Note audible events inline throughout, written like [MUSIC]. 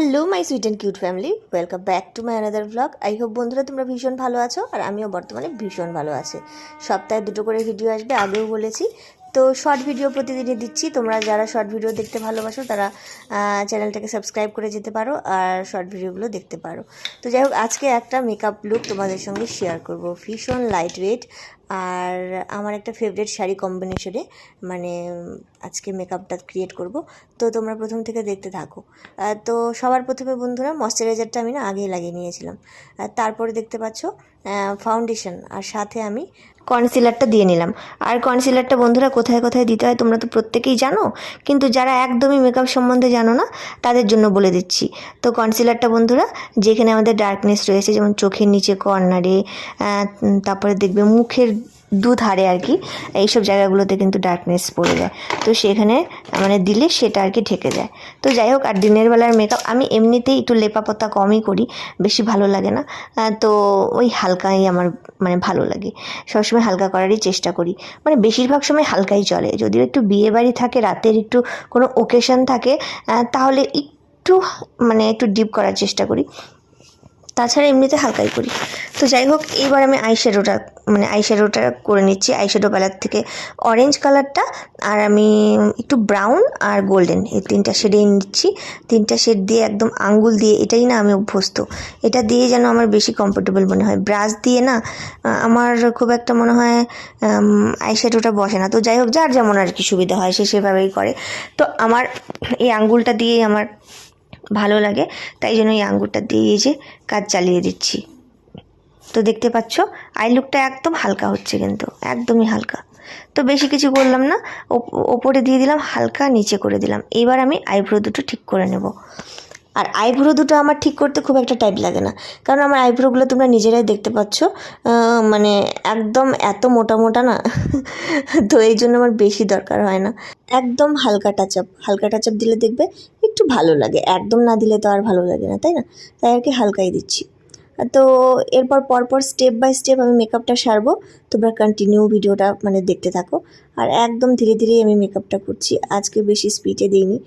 Hello my sweet and cute family welcome back to my another blog I hope বন্ধুরা তোমরা ভীষণ ভালো আছো, আর আমিও বর্তমানে ভীষণ ভালো আছি। সপ্তাহে দুটো করে ভিডিও আসবে, আগেও বলেছি। তো শর্ট ভিডিও প্রতিদিনই দিচ্ছি। তোমরা যারা শর্ট ভিডিও দেখতে ভালোবাসো, তারা চ্যানেলটাকে সাবস্ক্রাইব করে যেতে পারো আর শর্ট ভিডিওগুলো দেখতে পারো। তো যাই হোক, আজকে একটা মেকআপ লুক তোমাদের সঙ্গে শেয়ার করব। ভীষণ লাইট ওয়েট আর আমার একটা ফেভারিট শাড়ি কম্বিনেশনে মানে আজকে মেকআপটা ক্রিয়েট করব। তো তোমরা প্রথম থেকে দেখতে থাকো। তো সবার প্রথমে বন্ধুরা ময়শ্চারাইজারটা আমি না আগেই লাগিয়ে নিয়েছিলাম। তারপরে দেখতে পাচ্ছ ফাউন্ডেশন আর সাথে আমি কনসিলারটা দিয়ে নিলাম। আর কনসিলারটা বন্ধুরা কোথায় কোথায় দিতে হয় তোমরা তো প্রত্যেকেই জানো, কিন্তু যারা একদমই মেকআপ সম্বন্ধে জানো না, তাদের জন্য বলে দিচ্ছি। তো কনসিলারটা বন্ধুরা, যেখানে আমাদের ডার্কনেস রয়েছে, যেমন চোখের নিচে কর্নারে তারপরে দেখবে মুখের দুধারে আর কি, এইসব জায়গাগুলোতে কিন্তু ডার্কনেস পড়ে যায়। তো সেখানে মানে দিলে সেটা আর কি ঢেকে যায়। তো যাই হোক, আর দিনের বেলার মেকআপ আমি এমনিতেই একটু লেপাপোতা কমই করি, বেশি ভালো লাগে না। তো ওই হালকাই আমার মানে ভালো লাগে। সবসময় হালকা করারই চেষ্টা করি। মানে বেশিরভাগ সময় হালকাই চলে। যদিও একটু বিয়ে বাড়ি থাকে, রাতের একটু কোনো ওকেশন থাকে তাহলে একটু মানে একটু ডিপ করার চেষ্টা করি। তাছাড়া এমনিতে হালকাই করি। তো যাই হোক, এইবার আমি আইশ্যাডোটা মানে আইশ্যাডোটা করে নিচ্ছি। আইশ্যাডো প্যালার থেকে অরেঞ্জ কালারটা আর আমি একটু ব্রাউন আর গোল্ডেন এই তিনটা শেডেই নিচ্ছি। তিনটা শেড দিয়ে একদম আঙ্গুল দিয়ে, এটাই না আমি অভ্যস্ত। এটা দিয়ে যেন আমার বেশি কমফোর্টেবল মনে হয়। ব্রাশ দিয়ে না আমার খুব একটা মনে হয় আইশ্যাডোটা বসে না। তো যাই হোক, যার যেমন আর কি সুবিধা হয়, সে সেভাবেই করে। তো আমার এই আঙ্গুলটা দিয়েই আমার ভালো লাগে, তাই জন্য এই আঙ্গুরটা দিয়ে যে কাজ চালিয়ে দিচ্ছি। তো দেখতে পাচ্ছ, আই লুকটা একদম হালকা হচ্ছে কিন্তু, একদমই হালকা। তো বেশি কিছু করলাম না, ওপ- ওপরে দিয়ে দিলাম, হালকা নিচে করে দিলাম। এবার আমি আইব্রো দুটো ঠিক করে নেব। আর আইব্রো দুটো আমার ঠিক করতে খুব একটা টাইম লাগে না, কারণ আমার আইব্রোগুলো তোমরা নিজেরাই দেখতে পাচ্ছ মানে একদম এত মোটা মোটা না, [LAUGHS] তো এই জন্য আমার বেশি দরকার হয় না। একদম হালকা টাচ আপ হালকা টাচ আপ দিলে দেখবে একটু ভালো লাগে। একদম না দিলে তো আর ভালো লাগে না, তাই না? তাই আর কি হালকাই দিচ্ছি। তো এরপর পরপর স্টেপ বাই স্টেপ আমি মেকআপটা সারবো। তোমরা কন্টিনিউ ভিডিওটা মানে দেখতে থাকো। আর একদম ধীরে ধীরে আমি মেকআপটা করছি। আজকে বেশি স্পিডে দিইনি।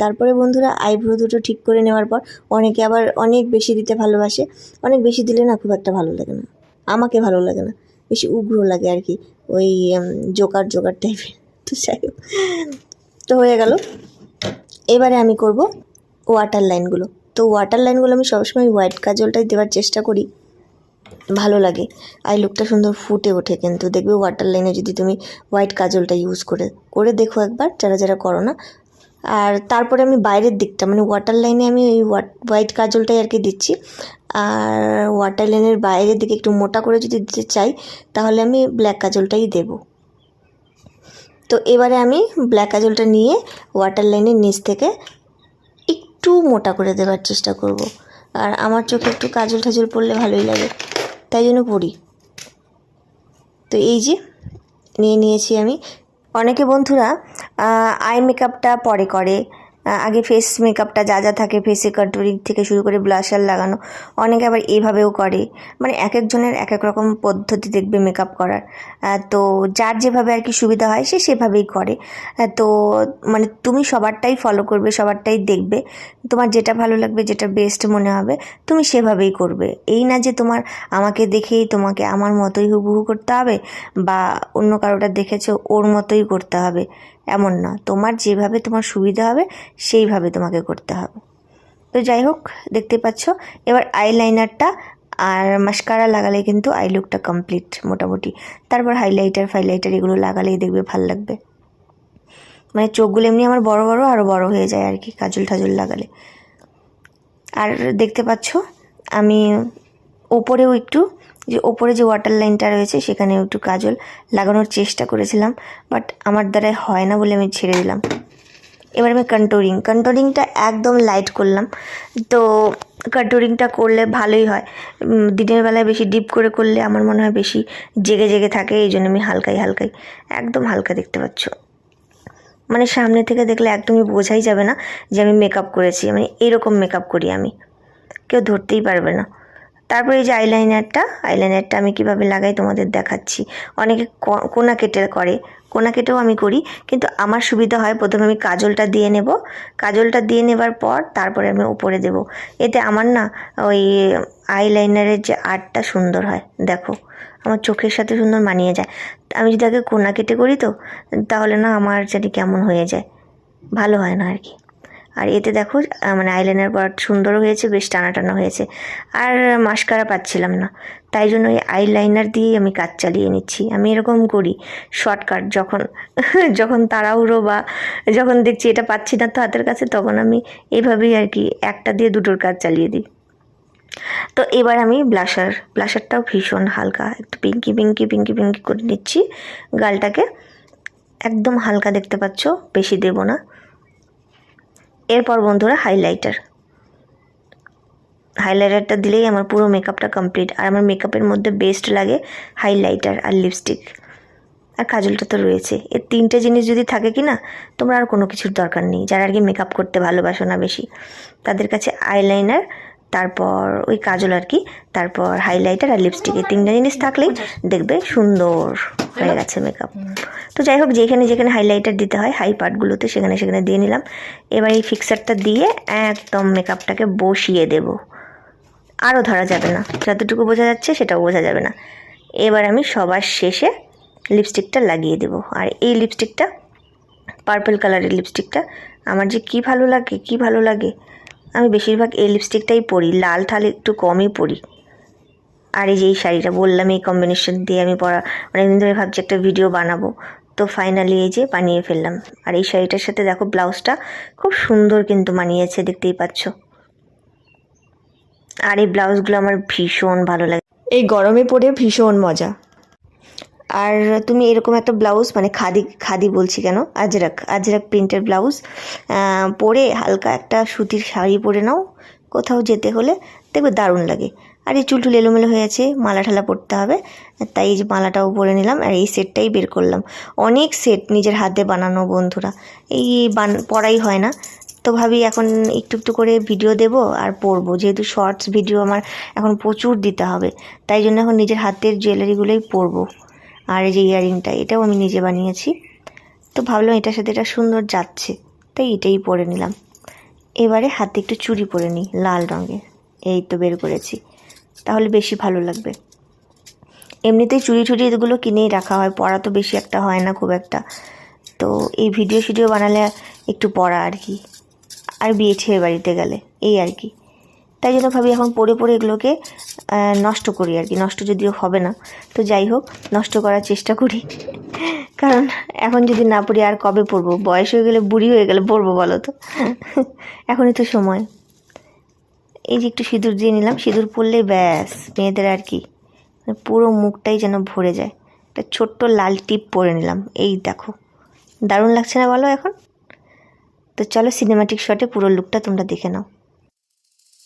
তারপরে বন্ধুরা আইব্রো দুটো ঠিক করে নেওয়ার পর অনেকে আবার অনেক বেশি দিতে ভালোবাসে। অনেক বেশি দিলে না খুব একটা ভালো লাগে না। আমাকে ভালো লাগে না। বেশি উগ্র লাগে আর কি। ওই জোকার জোকার টাইপের তো যাই তো হয়ে গেল। এবারে আমি করব ওয়াটার লাইনগুলো তো ওয়াটার লাইনগুলো আমি সবসময় হোয়াইট কাজলটাই দেওয়ার চেষ্টা করি। ভালো লাগে। আই লুকটা সুন্দর ফুটে ওঠে কিন্তু। দেখবে ওয়াটার লাইনে যদি তুমি হোয়াইট কাজলটা ইউজ করে করে দেখো একবার, যারা যারা করো না। আর তারপরে আমি বাইরের দিকটা মানে ওয়াটার লাইনে আমি ওই হোয়াইট কাজলটাই আর কি দিচ্ছি। আর ওয়াটার লাইনের বাইরের দিকে একটু মোটা করে যদি দিতে চাই, তাহলে আমি ব্ল্যাক কাজলটাই দেবো। তো এবারে আমি ব্ল্যাক আজলটা নিয়ে ওয়াটার লাইনের নিচ থেকে একটু মোটা করে দেওয়ার চেষ্টা করব। আর আমার চোখে একটু কাজল ঠাজল পড়লে ভালোই লাগে, তাই জন্য পড়ি তো এই যে, নিয়ে নিয়েছি আমি অনেকে বন্ধুরা আই মেকআপটা পরে করে আগে ফেস মেকআপটা যা যা থাকে ফেসে কন্ট্রোলিং থেকে শুরু করে ব্লাশার লাগানো, অনেকে আবার এইভাবেও করে। মানে এক একজনের এক এক রকম পদ্ধতি দেখবে মেকআপ করার। তো যার যেভাবে আর কি সুবিধা হয়, সে সেভাবেই করে। তো মানে তুমি সবারটাই ফলো করবে, সবারটাই দেখবে। তোমার যেটা ভালো লাগবে, যেটা বেস্ট মনে হবে, তুমি সেভাবেই করবে। এই না যে তোমার আমাকে দেখেই তোমাকে আমার মতোই হুবহু করতে হবে, বা অন্য কারোটা দেখেছ, ওর মতোই করতে হবে। এমন না। তোমার যেভাবে তোমার সুবিধা হবে, সেইভাবে তোমাকে করতে হবে। তো যাই হোক, দেখতে পাচ্ছ, এবার আইলাইনারটা আর মাস্কারা লাগালে কিন্তু আই লুকটা কমপ্লিট মোটামুটি। তারপর হাইলাইটার ফাইলাইটার এগুলো লাগালেই দেখবে ভালো লাগবে। মানে চোখগুলো এমনি আমার বড় বড় আরও বড় হয়ে যায় আর কি, কাজল ঠাজল লাগালে। আর দেখতে পাচ্ছ, আমি ওপরেও একটু যে ওপরে যে ওয়াটার লাইনটা রয়েছে সেখানে একটু কাজল লাগানোর চেষ্টা করেছিলাম বাট আমার দ্বারাই হয় না বলে আমি ছেড়ে দিলাম। এবার আমি কন্ট্রোলিং কন্ট্রোলিংটা একদম লাইট করলাম। তো কন্ট্রোলিংটা করলে ভালোই হয়। দিনের বেলায় বেশি ডিপ করে করলে আমার মনে হয় বেশি জেগে জেগে থাকে, এই জন্য আমি হালকাই হালকাই, একদম হালকা দেখতে পাচ্ছ। মানে সামনে থেকে দেখলে একদমই বোঝাই যাবে না যে আমি মেকআপ করেছি। মানে এরকম মেকআপ করি আমি। কেউ ধরতেই পারবে না। তারপরে এই যে আইলাইনারটা আইলাইনারটা আমি কীভাবে লাগাই তোমাদের দেখাচ্ছি। অনেকে কোনা কেটে করে, কোনা কেটেও আমি করি, কিন্তু আমার সুবিধা হয় প্রথমে আমি কাজলটা দিয়ে নেব। কাজলটা দিয়ে নেবার পর তারপরে আমি উপরে দেব। এতে আমার না ওই আইলাইনারের যে আর্টটা সুন্দর হয়, দেখো। আমার চোখের সাথে সুন্দর মানিয়ে যায়। আমি যদি আগে কোনা কেটে করি তো, তাহলে না আমার জানি কেমন হয়ে যায়। ভালো হয় না আর কি। আর এতে দেখো মানে আইলাইনার পর সুন্দর হয়েছে, বেশ টানা টানা হয়েছে। আর মাস্কারা পাচ্ছিলাম না। তাই জন্য ওই আইলাইনার দিয়েই আমি কাজ চালিয়ে নিচ্ছি। আমি এরকম করি শর্টকাট যখন [LAUGHS] যখন তাড়াহুড়ো বা যখন দেখছি এটা পাচ্ছি না তো হাতের কাছে, তখন আমি এইভাবেই আর কি একটা দিয়ে দুটোর কাজ চালিয়ে দিই। তো এবার আমি ব্লাশার ব্লাশারটাও ভীষণ হালকা, একটু পিঙ্কি পিঙ্কি পিঙ্কি পিঙ্কি করে নিচ্ছি। গালটাকে একদম হালকা দেখতে পাচ্ছ, বেশি দেব না। এরপর বন্ধুরা হাইলাইটার হাইলাইটারটা দিলেই আমার পুরো মেকআপটা কমপ্লিট আর আমার মেকআপের মধ্যে বেস্ট লাগে হাইলাইটার আর লিপস্টিক আর কাজলটা তো রয়েছে। এর তিনটে জিনিস যদি থাকে কি না তোমরা আর কোনো কিছুর দরকার নেই। যারা আর কি মেকআপ করতে ভালোবাসো না বেশি, তাদের কাছে আইলাইনার তারপর ওই কাজল আর কি, তারপর হাইলাইটার আর লিপস্টিক এই তিনটে জিনিস থাকলেই দেখবে সুন্দর হয়ে গেছে মেকআপ তো যাই হোক, যেখানে যেখানে হাইলাইটার দিতে হয় হাই পার্টগুলোতে সেখানে সেখানে দিয়ে নিলাম। এবার এই ফিক্সারটা দিয়ে একদম মেকআপটাকে বসিয়ে দেবো। আরও ধরা যাবে না, যতটুকু বোঝা যাচ্ছে সেটাও বোঝা যাবে না। এবার আমি সবার শেষে লিপস্টিকটা লাগিয়ে দেব। আর এই লিপস্টিকটা পার্পল কালারের লিপস্টিকটা আমার যে কি ভালো লাগে, কি ভালো লাগে আমি বেশিরভাগ এই লিপস্টিকটাই পরি, লাল ঠাল একটু কমই পরি। আর এই যে এই শাড়িটা বললাম, এই কম্বিনেশন দিয়ে আমি পরা, অনেকদিন ধরে ভাবছি একটা ভিডিও বানাবো। তো ফাইনালি এই যে বানিয়ে ফেললাম। আর এই শাড়িটার সাথে দেখো ব্লাউজটা খুব সুন্দর কিন্তু মানিয়েছে, দেখতেই পাচ্ছ। আর এই ব্লাউজগুলো আমার ভীষণ ভালো লাগে। এই গরমে পরে ভীষণ মজা। আর তুমি এরকম একটা ব্লাউজ মানে খাদি খাদি বলছি কেন? আজরাক আজরাক প্রিন্টের ব্লাউজ পরে হালকা একটা সুতির শাড়ি পরে নাও, কোথাও যেতে হলে দেখবে দারুণ লাগে। আর এই চুল টুল এলোমেলো হয়েছে মালা ঠালা পরতে হবে, তাই এই যে মালাটাও পরে নিলাম আর এই সেটটাই বের করলাম। অনেক সেট নিজের হাতে বানানো বন্ধুরা, এই বান, পড়াই হয় না। তো ভাবি এখন একটু একটু করে ভিডিও দেব আর পরবো, যেহেতু শর্টস ভিডিও আমার এখন প্রচুর দিতে হবে, তাই জন্য এখন নিজের হাতের জুয়েলারিগুলোই পরবো। আর এই যে ইয়ারিংটা, এটাও আমি নিজে বানিয়েছি। তো ভাবলাম এটার সাথে এটা সুন্দর যাচ্ছে, তাই এটাই পরে নিলাম। এবারে হাতে একটু চুড়ি পরে নিই, লাল রঙের এই তো বের করেছি, তাহলে বেশি ভালো লাগবে। এমনিতেই চুড়ি টুড়ি এগুলো কিনেই রাখা হয় পড়া তো বেশি একটা হয় না খুব একটা। তো এই ভিডিও ভিডিও বানালে একটু পড়া আর কি। আর বিয়ে ছেড়ে বাড়িতে গেলে, এই আর কি। তাই জন্য ভাবি এখন পড়ে পড়ে এগুলোকে নষ্ট করি আর কি। নষ্ট যদিও হবে না। তো যাই হোক, নষ্ট করার চেষ্টা করি। কারণ এখন যদি না পড়ি, আর কবে পড়ব? বয়স হয়ে গেলে বুড়ি হয়ে গেলে পড়ব বলো তো? এখনই তো সময়। এই যে একটু সিঁদুর দিয়ে নিলাম। সিঁদুর পরলেই ব্যাস, মেয়েদের আর কি, পুরো মুখটাই যেন ভরে যায়। একটা ছোট্ট লাল টিপ পরে নিলাম। এই দেখো। দারুণ লাগছে না বলো এখন? তো চলো সিনেমাটিক শটে পুরো লুকটা তোমরা দেখে নাও।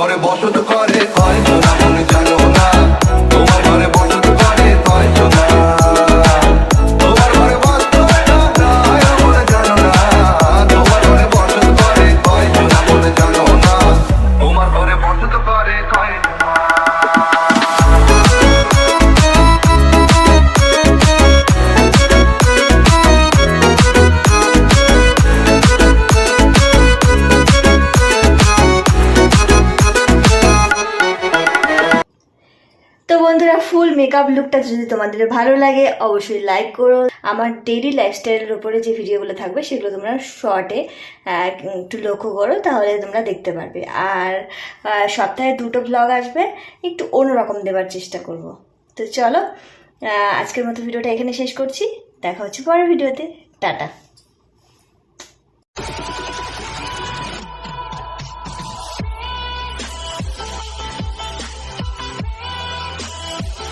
ঘরে বসত ফুল মেকআপ লুকটা যদি তোমাদের ভালো লাগে, অবশ্যই লাইক করো। আমার ডেইলি লাইফস্টাইলের উপরে যে ভিডিওগুলো থাকবে, সেগুলো তোমরা শর্টে একটু লক্ষ্য করো, তাহলে তোমরা দেখতে পারবে। আর সপ্তাহে দুটো ব্লগ আসবে, একটু অন্যরকম দেওয়ার চেষ্টা করব। তো চলো আজকের মতো ভিডিওটা এখানে শেষ করছি। দেখা হচ্ছে পরের ভিডিওতে টাটা।